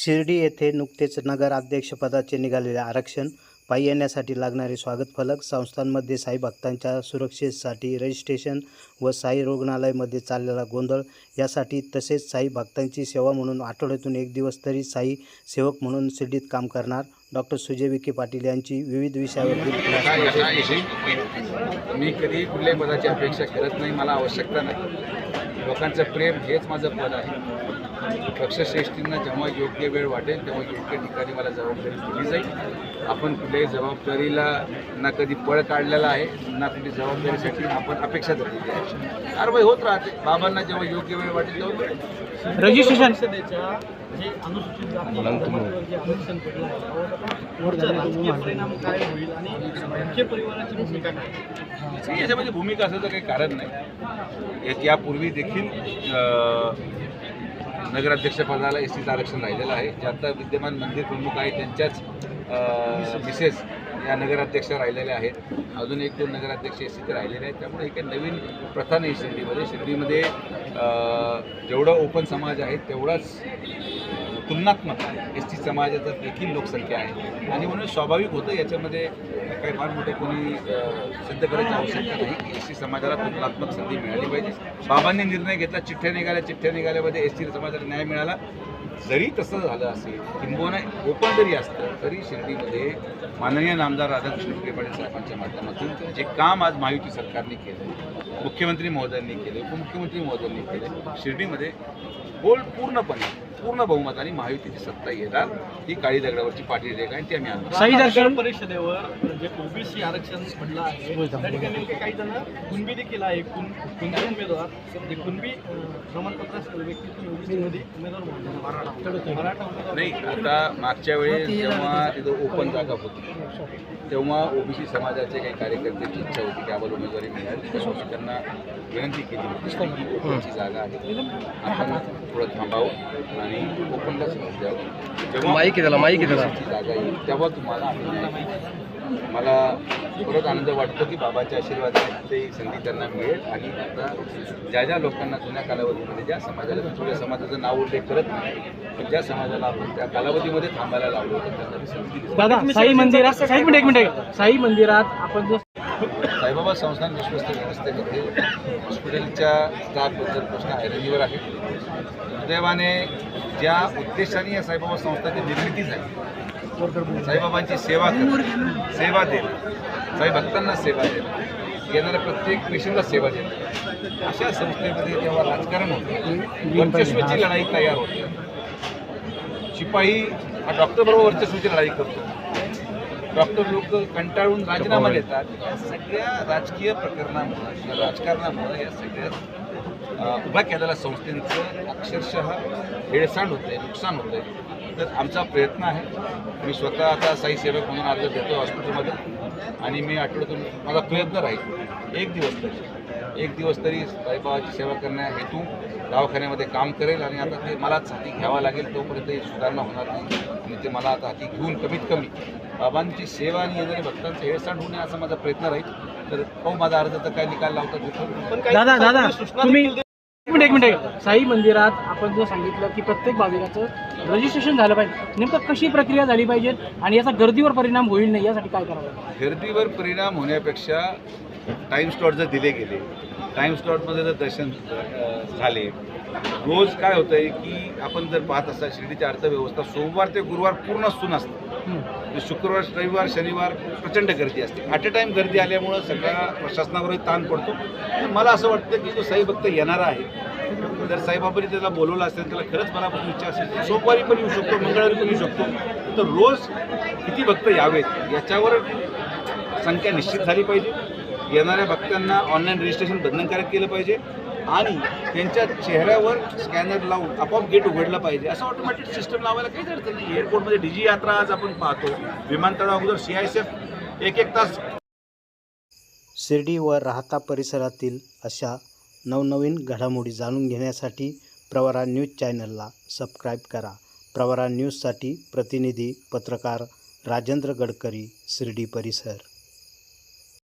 शिर्डी येथे नुकतेच नगराध्यक्षपदाचे निघालेले आरक्षण पायी येण्यासाठी लागणारे स्वागत फलक संस्थांमध्ये साई भक्तांच्या सुरक्षेसाठी रजिस्ट्रेशन व साई रुग्णालयामध्ये चाललेला गोंधळ यासाठी तसेच साई भक्तांची सेवा म्हणून आठवड्यातून एक दिवस तरी साई सेवक म्हणून शिर्डीत काम करणार. डॉक्टर सुजय विखे पाटील यांची विविध यशाविषयी मी कधी कुठल्याही पदाची अपेक्षा करत नाही. मला आवश्यकता नाही. लोकांचं प्रेम हेच माझं पद आहे. पक्षश्रेष्ठींना जेव्हा योग्य वेळ वाटेल तेव्हा योग्य ठिकाणी मला जबाबदारी दिली जाईल. आपण कुठल्याही जबाबदारीला ना कधी पळ काढलेला आहे ना कुठली जबाबदारीसाठी आपण अपेक्षा धरलेली आहे. कारवाई होत राहते. बाबांना जेव्हा योग्य वेळ वाटेल तेव्हा. रजिस्ट्रेशन याच्यामध्ये भूमिका असं तर काही कारण नाही. यापूर्वी देखील नगराध्यक्षपदाला एस टीचं आरक्षण राहिलेलं आहे. जे आता विद्यमान मंदिर प्रमुख आहे त्यांच्याच मिसेस या नगराध्यक्ष राहिलेल्या आहेत. अजून एक दोन नगराध्यक्ष एस टीचे राहिलेले आहेत. त्यामुळे ही काही नवीन प्रथा नाही शिर्डीमध्ये. शिर्डीमध्ये जेवढा जेवढं ओपन समाज आहे तेवढाच तुलनात्मक एस टी समाजाचा देखील लोकसंख्या आहे. आणि म्हणून स्वाभाविक होतं याच्यामध्ये काही फार मोठे कोणी सिद्ध करायची आवश्यकता नाही. की एस टी समाजाला तुलनात्मक संधी मिळाली पाहिजे. बाबांनी निर्णय घेतला चिठ्ठ्या निघाल्या चिठ्ठ्या निघाल्यामध्ये एस टी समाजाला न्याय मिळाला. जरी तसं झालं असेल किंबहुना ओपन जरी असतं तरी शिर्डीमध्ये माननीय नामदार राधाकृष्ण विखे पाटील साहेबांच्या माध्यमातून जे काम आज महायुती सरकारने केलं मुख्यमंत्री महोदयांनी केले उपमुख्यमंत्री महोदयांनी केले शिर्डीमध्ये बोल पूर्णपणे पूर्ण बहुमताने महायुतीची सत्ता येणार ही काळी दगडावरची पाठी रेखा आहे ती आम्ही आणणार परिषदेवर जे ओबीसी आरक्षण पडलं आहे त्या ठिकाणी नेमके काही जण कुणबी देखील आहे कुण कुणबी उमेदवार. जे कुणबी प्रमाणपत्र असलेले व्यक्ती ओबीसीमध्ये उमेदवार मराठा नाही आता मागच्या वेळेस जेव्हा तिथं ओपन जागा होती तेव्हा ओबीसी समाजाचे काही कार्यकर्त्यांची इच्छा होती की आम्हाला उमेदवारी मिळाली त्यांना विनंती केली होती की ओपनची जागा आहे. आपण थोडं थांबावं आणि ओपनलाच राहू द्यावं जेव्हा माईक आहे त्याला. ओबीसीची जागा येईल तेव्हा तुम्हाला आम्ही. मला परत आनंद वाटतो की बाबाच्या आशीर्वादाने ते संधी त्यांना मिळेल आणि आता ज्या ज्या लोकांना जुन्या कालावधीमध्ये ज्या समाजाला थोड्या समाजाचं नाव उल्लेख करत नाही पण ज्या समाजाला आपण त्या कालावधीमध्ये थांबायला लावलं होतं त्यांना संधी साई मंदिरात साई मिनिट एक मिनिट साई मंदिरात आपण जो साईबाबा संस्थान विश्वस्त व्यवस्थेमध्ये हॉस्पिटलच्या स्टाफबद्दल प्रश्न ऐरणीवर आहे. सुदैवाने ज्या उद्देशाने या साईबाबा संस्थाची निर्मिती झाली साईबाबांची सेवा करणं सेवा देणं साई भक्तांना सेवा देणं येणाऱ्या प्रत्येक पेशंटला सेवा देणं अशा संस्थेमध्ये जेव्हा राजकारण होतं वर्चस्वाची लढाई तयार होते. शिपाई हा डॉक्टरबरोबर वर्चस्वाची लढाई करतो. डॉक्टर लोक कंटाळून राजीनामा देतात. या सगळ्या राजकीय प्रकरणामुळं किंवा राजकारणामुळं या सगळ्या उभ्या केलेल्या संस्थेचं अक्षरशः हेळसांड होतं नुकसान होतं तर आमचा प्रयत्न आहे. मी स्वतः आता साई सेवक म्हणून अर्ज देतो हॉस्पिटलमध्ये आणि मी आठवड्यातून माझा प्रयत्न राहील. एक दिवस तरी एक दिवस तरी साईबाबाची सेवा करण्या हेतू दवाखान्यामध्ये काम करेल आणि आता ते मलाच हाती घ्यावा लागेल तोपर्यंत ही सुधारणा होणार नाही. आणि ते मला आता हाती घेऊन कमीत कमी बाबांची सेवा आणि येणारे भक्तांचं हेळसांड होणे असा माझा प्रयत्न राहील. तर पाहू माझा अर्ज तर काय निकाल लावतात दादा दादा तुम्ही एक मिनिट एक मिनिट. साई मंदिरात आपण जो सांगितलं की प्रत्येक भाविकाचं रजिस्ट्रेशन झालं पाहिजे. नेमकं कशी प्रक्रिया झाली पाहिजे आणि याचा गर्दीवर परिणाम होईल नाही यासाठी काय करावं? लागेल गर्दीवर परिणाम होण्यापेक्षा टाईम स्लॉट जर दिले गेले टाईम स्लॉटमध्ये जर दर्शन झाले. रोज काय होतं आहे की आपण जर पाहत असाल शिर्डीची अर्थव्यवस्था सोमवार ते गुरुवार पूर्ण सून असते. म्हणजे शुक्रवार रविवार शनिवार प्रचंड गर्दी असते. ॲट अ टाईम गर्दी आल्यामुळं सगळ्या प्रशासनावर ताण पडतो. मला असं वाटतं की जो साई भक्त येणारा आहे जर साईबाबांनी त्याला बोलवलं असेल त्याला खरंच मनापासून इच्छा असेल तर सोमवारी पण येऊ शकतो मंगळवारी पण येऊ शकतो. तर रोज किती भक्त यावेत याच्यावर संख्या निश्चित झाली पाहिजे. येणाऱ्या भक्तांना ऑनलाईन रजिस्ट्रेशन बंधनकारक केलं पाहिजे आणि त्यांच्या चेहऱ्यावर स्कॅनर लावून आपोआप गेट उघडलं पाहिजे. असं ऑटोमॅटिक सिस्टम लावायला काहीच अडचण नाही. एअरपोर्टमध्ये डिजी यात्रा आज आपण पाहतो. विमानतळा अगोदर सी आय एस एफ एक एक तास शिर्डी व राहता परिसरातील अशा नवनवीन घडामोडी जाणून घेण्यासाठी प्रवरा न्यूज चॅनलला सबस्क्राईब करा. प्रवरा न्यूजसाठी प्रतिनिधी पत्रकार राजेंद्र गडकरी शिर्डी परिसर.